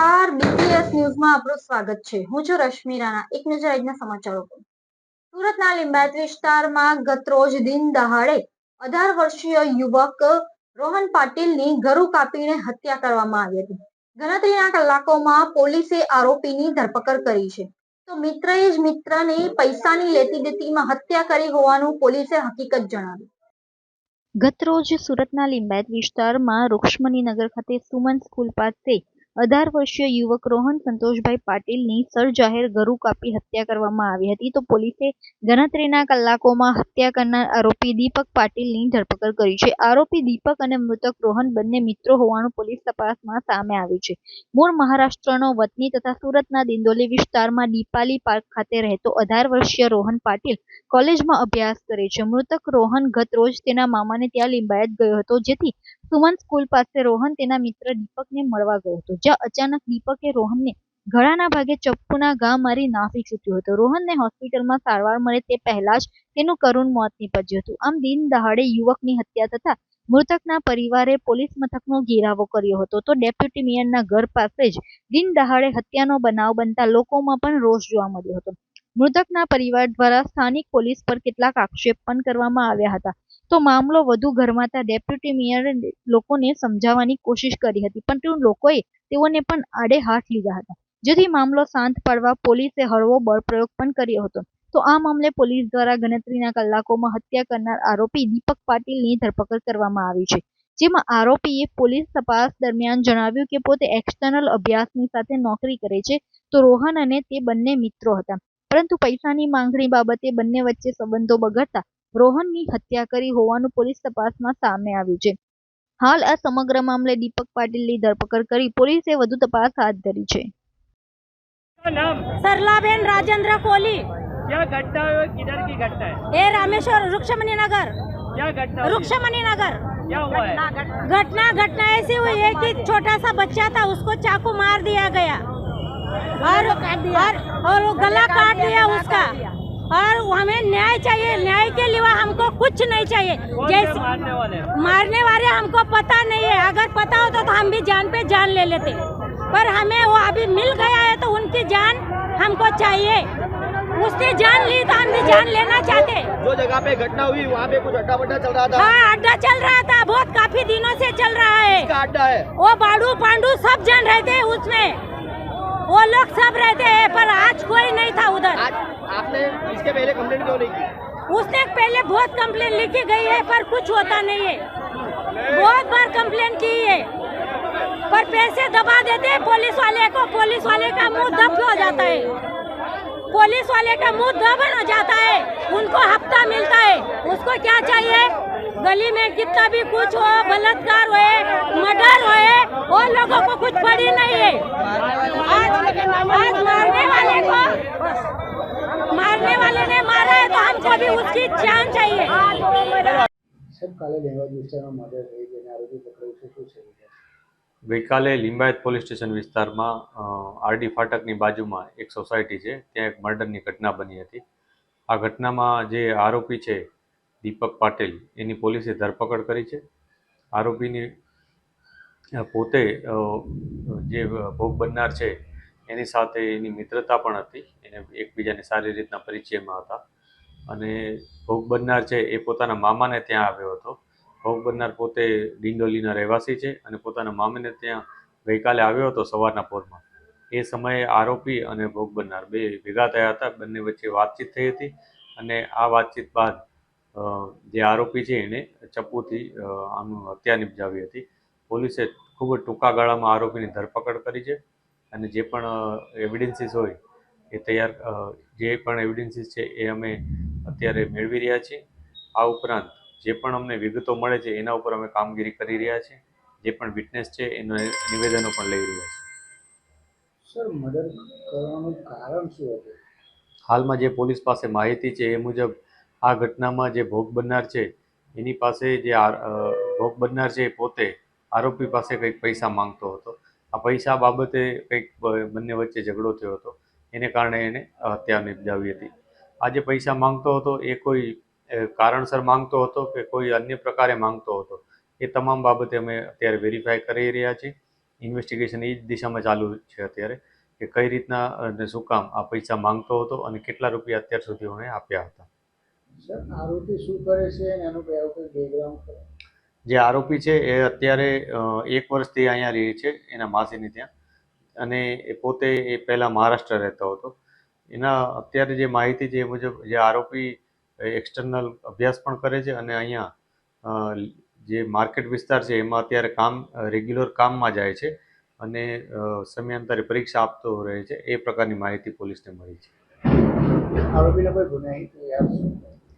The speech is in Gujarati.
નમસ્કાર. બીટીએસ ન્યૂઝમાં આપનું સ્વાગત છે. હું છું રશ્મિ રાણા. એક નજર આજના સમાચારો પર. સુરતના લિંબાયત વિસ્તારમાં ગતરોજ દિન દહાડે અઢાર વર્ષીય યુવક રોહન પાટીલની ગરુ કાપીને હત્યા કરવામાં આવી હતી. ગણતરીના કલાકોમાં પોલીસે આરોપીની ધરપકડ કરી છે. તો મિત્રએ જ મિત્રને પૈસાની લેતી દેતીમાં હત્યા કરી હોવાનું પોલીસે હકીકત જણાવી. ગતરોજ સુરતના લિંબાયત વિસ્તારમાં રૂક્ષ્મણીનગર ખાતે સુમન સ્કૂલ પાસે અઢાર વર્ષીય યુવક રોહન સંતોષભાઈ પાટીલની સરજાહેર ગરુ કાપી હત્યા કરવામાં આવી હતી. તો પોલીસે ગણતરીના કલાકોમાં હત્યા કરનાર આરોપી દીપક પાટીલની ધરપકડ કરી છે. આરોપી દીપક અને મૃતક રોહન બંને મિત્રો હોવાનું પોલીસ તપાસમાં સામે આવ્યું છે. મૂળ મહારાષ્ટ્રનો વતની તથા સુરતના દિંડોલી વિસ્તારમાં દીપાલી પાર્ક ખાતે રહેતો અઢાર વર્ષીય રોહન પાટીલ કોલેજમાં અભ્યાસ કરે છે. મૃતક રોહન ગત રોજ તેના મામાને ત્યાં લિંબાયત ગયો હતો, જેથી સુમન સ્કૂલ પાસે રોહન તેના મિત્ર દીપકને મળવા ગયો હતો. જ્યાં અચાનક દીપકે રોહનને ગળાના ભાગે ચપ્પુના ઘા મારી નાસી છૂટ્યો હતો. રોહનને હોસ્પિટલમાં સારવાર મળે તે પહેલા જ તેનું કરુણ મોત નીપજ્યું હતું. આમ દિન દહાડે યુવકની હત્યા થતા મૃતકના પરિવારે પોલીસ મથકનો ઘેરાવો કર્યો હતો. તો ડેપ્યુટી મેયરના ઘર પાસે જ દિન દહાડે હત્યાનો બનાવ બનતા લોકોમાં પણ રોષ જોવા મળ્યો હતો. મૃતકના પરિવાર દ્વારા સ્થાનિક પોલીસ પર કેટલાક આક્ષેપ પણ કરવામાં આવ્યા હતા. તો મામલો વધુ ગરમાતા ડેપ્યુટી મેયરે લોકોને સમજાવવાની કોશિશ કરી હતી પરંતુ લોકોએ તેઓને પણ આડે હાથ લીધા હતા. જેથી મામલો શાંત પાડવા પોલીસે હળવો બળપ્રયોગ પણ કર્યો હતો. તો આ મામલે પોલીસ દ્વારા ગણતરીના કલાકોમાં હત્યા કરનાર આરોપી દીપક પાટીલની ધરપકડ કરવામાં આવી છે. જેમાં આરોપીએ પોલીસ તપાસ દરમિયાન જણાવ્યું કે પોતે એક્સટર્નલ અભ્યાસની સાથે નોકરી કરે છે. તો રોહન અને તે બંને મિત્રો હતા. પરંતુ પૈસાની માંગણી બાબતે બંને વચ્ચે સંબંધો બગડતા રોહનની હત્યા કરી હોવાનું પોલીસ તપાસમાં સામે આવ્યું છે હાલ આ સમગ્ર મામલે દીપક પાટીલની ધરપકડ કરી પોલીસે વધુ તપાસ હાથ ધરી છે का नाम सरलाबेन राजेंद्र कोहली क्या घटना है किधर की घटना है ये रामेश्वर रुक्षमणि नगर क्या घटना हुई? रुक्षमणि नगर क्या हुआ है घटना घटना ऐसी हुई है कि छोटा सा बच्चा था उसको चाकू मार दिया गया और और, और वो गला काट दिया उसका। और हमें न्याय चाहिए न्याय के लिए हमको कुछ नहीं चाहिए। जैसे मारने वाले मारने वाले हमको पता नहीं है। अगर पता होता तो हम भी जान पे जान ले लेते। पर हमें वो अभी मिल गया है तो उनकी जान हमको चाहिए। उसने जान ली तो हम भी जान लेना चाहते। जो जगह पे घटना हुई वहाँ पे कुछ अड्डा बड्डा चल रहा था? हाँ अड्डा चल रहा था। बहुत काफ़ी दिनों से चल रहा है। अड्डा है? वो बाड़ू पांडू सब जान रहते हैं उसमें। वो लोग सब रहते हैं पर आज कोई नहीं था उधर। आपने इसके पहले कंप्लेंट क्यों नहीं की? उसने पहले बहुत कंप्लेन लिखी गई है पर कुछ होता नहीं है। बहुत बार कंप्लेन की है पर पैसे दबा देते हैं पुलिस वाले को। पुलिस वाले का मुँह दब हो जाता है। पुलिस वाले का मुँह दब हो जाता है। उनको हफ़्ता मिलता है। उसको क्या चाहिए? गली में कितना भी कुछ हो बलात्कार होए मर्डर होए वो लोगों को कुछ पड़ी नहीं है आज आज मारने वाले को मारने वाले ने मारा है तो हमको भी उसकी जान चाहिए સાહેબ કાલે લેવાજ વિસ્તારમાં મર્ડર થઈ જેને આરોપી પકડાયું છે શું છે વિગત? ગઈકાલે લિંબાયત પોલીસ સ્ટેશન વિસ્તારમાં અ, આરડી ફાટકની બાજુમાં એક સોસાયટી છે ત્યાં એક મર્ડરની ઘટના બની હતી આ ઘટનામાં જે આરોપી છે દીપક પાટીલ એની પોલીસે ધરપકડ કરી છે. આરોપીની પોતે જે ભોગ બનનાર છે, એની સાથે એની મિત્રતા પણ હતી. એને એકબીજાને સારી રીતના પરિચયમાં હતા. અને ભોગ બનનાર છે એ પોતાના મામાને ત્યાં આવ્યો હતો. ભોગ બનનાર પોતે ડિંડોલીના રહેવાસી છે અને પોતાના મામાને ત્યાં ગઈકાલે આવ્યો હતો સવારના પોરમાં. એ સમયે આરોપી અને ભોગ બનનાર બે ભેગા થયા હતા. બંને વચ્ચે વાતચીત થઈ હતી અને આ વાતચીત બાદ જે આરોપી છે એને ચપ્પુથી આમ હત્યા નિપજાવી હતી. પોલીસે ખૂબ જ ટૂંકા ગાળામાં આરોપીની ધરપકડ કરી છે અને જે પણ એવિડન્સીસ હોય એ તૈયાર જે પણ એવિડન્સીસ છે એ અમે અત્યારે મેળવી રહ્યા છીએ. આ ઉપરાંત જે પણ અમને વિગતો મળે છે એના ઉપર અમે કામગીરી કરી રહ્યા છીએ. જે પણ વિટનેસ છે એના નિવેદનો પણ લઈ રહ્યા છીએ. સર મર્ડર કરવાનું કારણ શું હતું? હાલમાં જે પોલીસ પાસે માહિતી છે એ મુજબ આ ઘટનામાં જે ભોગ બનનાર છે, એની પાસે જે ભોગ બનનાર છે પોતે આરોપી પાસે કંઈક પૈસા માંગતો હતો. આ પૈસા બાબતે કંઈક બંને વચ્ચે ઝઘડો થયો હતો. એને કારણે એને હત્યા નિપજાવી હતી. આ જે પૈસા માંગતો હતો એ કોઈ કારણસર માંગતો હતો કે કોઈ અન્ય પ્રકારે માંગતો હતો? એ તમામ બાબતે અમે અત્યારે વેરીફાઈ કરી રહ્યા છીએ. ઇન્વેસ્ટિગેશન એ જ દિશામાં ચાલુ છે અત્યારે કે કઈ રીતના અને શું કામ આ પૈસા માંગતો હતો અને કેટલા રૂપિયા અત્યાર સુધી એણે આપ્યા હતા. આરોપી શું કરે છે એનો બેકગ્રાઉન્ડ જે આરોપી છે એ અત્યારે એક વર્ષથી અહીંયા રહે છે એના માસીની ત્યાં. અને એ પોતે એ પહેલાં મહારાષ્ટ્ર રહેતો હતો. એના અત્યારે જે માહિતી એ મુજબ જે આરોપી એક્સટર્નલ અભ્યાસ પણ કરે છે અને અહીંયા જે માર્કેટ વિસ્તાર છે એમાં અત્યારે કામ રેગ્યુલર કામમાં જાય છે અને સમયાંતરે પરીક્ષા આપતો રહે છે. એ પ્રકારની માહિતી પોલીસને મળી છે. આરોપીને કોઈ ગુનાહિત?